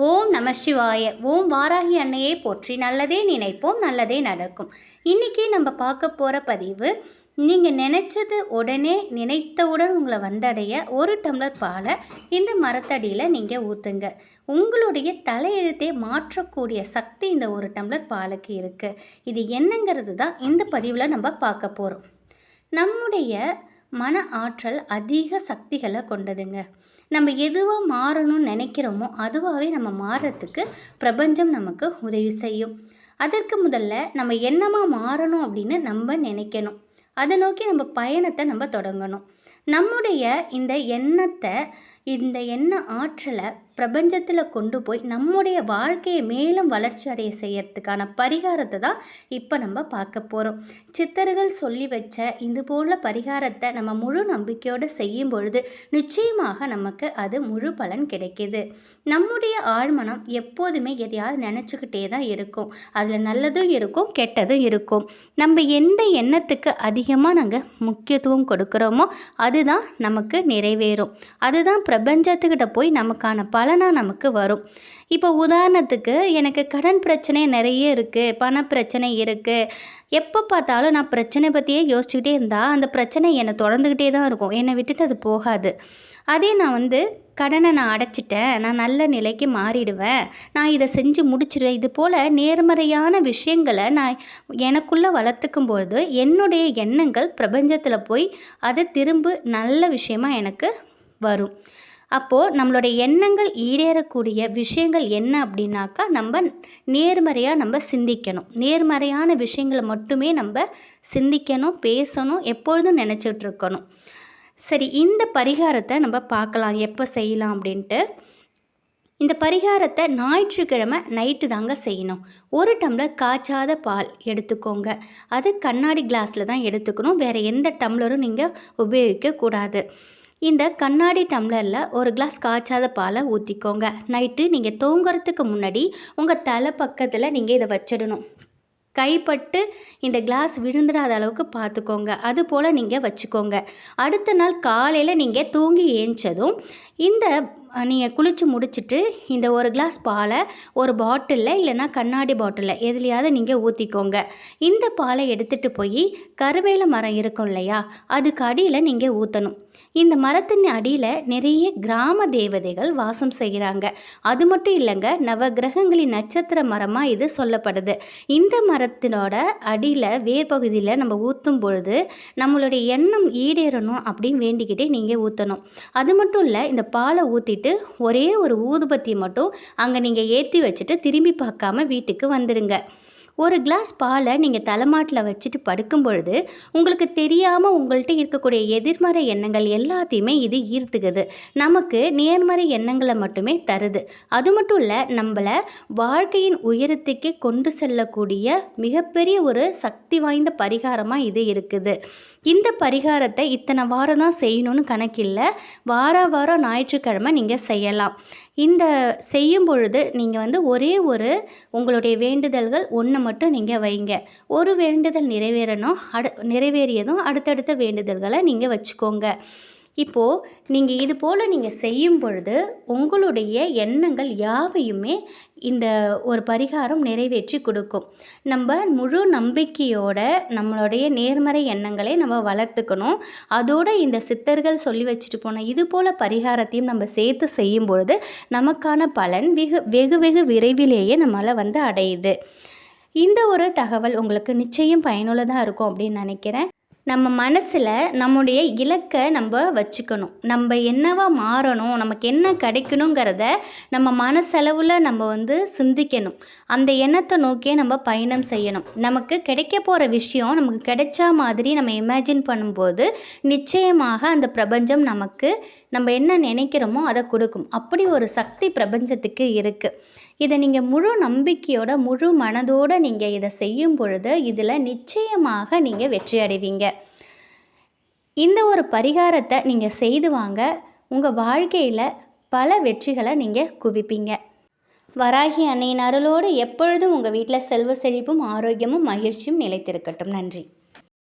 ஓம் நம சிவாய. ஓம் வாராகி அன்னையை போற்றி நல்லதே நினைப்போம் நல்லதே நடக்கும். இன்றைக்கி நம்ம பார்க்க போகிற பதிவு நீங்கள் நினச்சது உடனே நினைத்தவுடன் உங்களை வந்தடைய ஒரு டம்ளர் பாலை இந்த மரத்தடியில் நீங்கள் ஊற்றுங்க உங்களுடைய தலையெழுத்தை மாற்றக்கூடிய சக்தி இந்த ஒரு டம்ளர் பாலுக்கு இருக்குது இது என்னங்கிறது தான் இந்த பதிவில் நம்ம பார்க்க போகிறோம் நம்முடைய மன ஆற்றல் அதிக சக்திகளை கொண்டதுங்க. நம்ம எதுவாக மாறணும்னு நினைக்கிறோமோ அதுவாகவே நம்ம மாறுறதுக்கு பிரபஞ்சம் நமக்கு உதவி செய்யும். அதற்கு முதல்ல நம்ம என்னமாக மாறணும் அப்படின்னு நம்ம நினைக்கணும். அதை நோக்கி நம்ம பயணத்தை நம்ம தொடங்கணும். நம்முடைய இந்த எண்ணத்தை இந்த எண்ண ஆற்றலை பிரபஞ்சத்தில் கொண்டு போய் நம்முடைய வாழ்க்கையை மேலும் வளர்ச்சி அடைய செய்யறதுக்கான பரிகாரத்தை தான் இப்போ நம்ம பார்க்க போகிறோம் சித்தர்கள் சொல்லி வச்ச இது போல பரிகாரத்தை நம்ம முழு நம்பிக்கையோடு செய்யும் பொழுது நிச்சயமாக நமக்கு அது முழு பலன் கிடைக்கிது. நம்முடைய ஆழ்மனம் எப்போதுமே எதையாவது நினச்சிக்கிட்டே தான் இருக்கும். அதில் நல்லதும் இருக்கும் கெட்டதும் இருக்கும். நம்ம எந்த எண்ணத்துக்கு அதிகமாக நாங்கள் முக்கியத்துவம் கொடுக்குறோமோ அதுதான் நமக்கு நிறைவேறும். அதுதான் பிரபஞ்சத்துக்கிட்ட போய் நமக்கான பலனாக நமக்கு வரும். இப்போ உதாரணத்துக்கு எனக்கு கடன் பிரச்சனை நிறைய இருக்குது பண பிரச்சனை இருக்குது எப்போ பார்த்தாலும் நான் பிரச்சனை பற்றியே யோசிச்சுக்கிட்டே இருந்தால் அந்த பிரச்சனை என்னை தொடர்ந்துக்கிட்டே தான் இருக்கும். என்னை விட்டுட்டு அது போகாது. அதே நான் வந்து கடனை நான் அடைச்சிட்டேன் நான் நல்ல நிலைக்கு மாறிடுவேன் நான் இதை செஞ்சு முடிச்சிடுவேன் இது போல் நேர்மறையான விஷயங்களை நான் எனக்குள்ளே வளர்த்துக்கும் பொழுது என்னுடைய எண்ணங்கள் பிரபஞ்சத்தில் போய் அதை திரும்ப நல்ல விஷயமாக எனக்கு வரும். அப்போது நம்மளுடைய எண்ணங்கள் ஈடேறக்கூடிய விஷயங்கள் என்ன அப்படின்னாக்கா நம்ம நேர்மறையாக நம்ம சிந்திக்கணும். நேர்மறையான விஷயங்களை மட்டுமே நம்ம சிந்திக்கணும் பேசணும் எப்பொழுதும் நினச்சிட்ருக்கணும் சரி இந்த பரிகாரத்தை நம்ம பார்க்கலாம். எப்போ செய்யலாம் அப்படின்ட்டு. இந்த பரிகாரத்தை ஞாயிற்றுக்கிழமை நைட்டு தாங்க செய்யணும். ஒரு டம்ளர் காய்ச்சாத பால் எடுத்துக்கோங்க. அது கண்ணாடி கிளாஸில் தான் எடுத்துக்கணும். வேறு எந்த டம்ளரும் நீங்கள் உபயோகிக்கக்கூடாது. இந்த கண்ணாடி டம்ளரில் ஒரு கிளாஸ் காய்ச்சாத பாலை ஊற்றிக்கோங்க நைட்டு நீங்கள் தூங்குறதுக்கு முன்னாடி உங்கள் தலை பக்கத்தில் நீங்கள் இதை வச்சிடணும். கைப்பட்டு இந்த கிளாஸ் விழுந்துடாத அளவுக்கு பார்த்துக்கோங்க அது போல் நீங்கள் வச்சுக்கோங்க. அடுத்த நாள் காலையில் நீங்கள் தூங்கி ஏஞ்சதும் இந்த நீங்கள் குளித்து முடிச்சுட்டு இந்த ஒரு கிளாஸ் பாலை ஒரு பாட்டிலில் இல்லைன்னா கண்ணாடி பாட்டிலில் எதுலையாவது நீங்கள் ஊற்றிக்கோங்க இந்த பாலை எடுத்துகிட்டு போய் கருவேல மரம் இருக்கும் இல்லையா அதுக்கு அடியில் நீங்கள் ஊற்றணும் இந்த மரத்தின் அடியில் நிறைய கிராம தேவதைகள் வாசம் செய்கிறாங்க அது மட்டும் இல்லைங்க நவ கிரகங்களின் நட்சத்திர மரமாக இது சொல்லப்படுது. இந்த மரத்தினோட அடியில் வேர்பகுதியில் நம்ம ஊற்றும் பொழுது நம்மளுடைய எண்ணம் ஈடேறணும் அப்படின்னு வேண்டிக்கிட்டே நீங்கள் ஊற்றணும் அது மட்டும் இல்லை இந்த பாலை ஊற்றிட்டு ஒரே ஒரு ஊதுபத்தி மட்டும் அங்கே நீங்கள் ஏற்றி வச்சுட்டு திரும்பி பார்க்காம வீட்டுக்கு வந்துடுங்க ஒரு கிளாஸ் பாலை நீங்கள் தலைமாட்டில் வச்சுட்டு படுக்கும் பொழுது உங்களுக்கு தெரியாமல் உங்கள்கிட்ட இருக்கக்கூடிய எதிர்மறை எண்ணங்கள் எல்லாத்தையுமே இது ஈர்த்துக்குது. நமக்கு நேர்மறை எண்ணங்களை மட்டுமே தருது. அது மட்டும் இல்லை நம்மளை வாழ்க்கையின் உயரத்துக்கே கொண்டு செல்லக்கூடிய மிகப்பெரிய ஒரு சக்தி வாய்ந்த பரிகாரமாக இது இருக்குது. இந்த பரிகாரத்தை இத்தனை வாரம் தான் செய்யணும்னு கணக்கில்லை. வார வாரம் ஞாயிற்றுக்கிழமை நீங்கள் செய்யலாம். இந்த செய்யும் பொழுது நீங்கள் வந்து ஒரே ஒரு உங்களுடைய வேண்டுதல்கள் ஒன்று மட்டும் நீங்கள் வைங்க. ஒரு வேண்டுதல் நிறைவேறணும் அடு நிறைவேறியதும் அடுத்தடுத்த வேண்டுதல்களை நீங்கள் வச்சுக்கோங்க. இப்போது நீங்கள் இது போல் நீங்கள் செய்யும் பொழுது உங்களுடைய எண்ணங்கள் யாவையுமே இந்த ஒரு பரிகாரம் நிறைவேற்றி கொடுக்கும். நம்ம முழு நம்பிக்கையோட நம்மளுடைய நேர்மறை எண்ணங்களை நம்ம வளர்த்துக்கணும். அதோடு இந்த சித்தர்கள் சொல்லி வச்சுட்டு போன இது போல் பரிகாரத்தையும் நம்ம சேர்த்து செய்யும் பொழுது நமக்கான பலன் வெகு வெகு வெகு விரைவிலேயே நம்மளை வந்து அடையுது. இந்த ஒரு தகவல் உங்களுக்கு நிச்சயம் பயனுள்ளதாக இருக்கும் அப்படின்னு நினைக்கிறேன். நம்ம மனசில் நம்முடைய இலக்கை நம்ம வச்சுக்கணும். நம்ம என்னவா மாறணும் நமக்கு என்ன கிடைக்கணுங்கிறத நம்ம மனசளவில் நம்ம வந்து சிந்திக்கணும். அந்த எண்ணத்தை நோக்கியே நம்ம பயணம் செய்யணும். நமக்கு கிடைக்க போகிற விஷயம் நமக்கு கிடைச்சா மாதிரி நம்ம இமேஜின் பண்ணும்போது நிச்சயமாக அந்த பிரபஞ்சம் நமக்கு நம்ம என்ன நினைக்கிறோமோ அதை கொடுக்கும். அப்படி ஒரு சக்தி பிரபஞ்சத்துக்கு இருக்குது இதை நீங்கள் முழு நம்பிக்கையோட முழு மனதோடு நீங்கள் இதை செய்யும் பொழுது இதில் நிச்சயமாக நீங்கள் வெற்றி அடைவீங்க. இந்த ஒரு பரிகாரத்தை நீங்கள் செய்து வாங்க. உங்கள் வாழ்க்கையில் பல வெற்றிகளை நீங்கள் குவிப்பீங்க. வராகி அன்னையின் அருளோடு எப்பொழுதும் உங்கள் வீட்டில் செல்வ செழிப்பும் ஆரோக்கியமும் மகிழ்ச்சியும் நிலைத்திருக்கட்டும். நன்றி.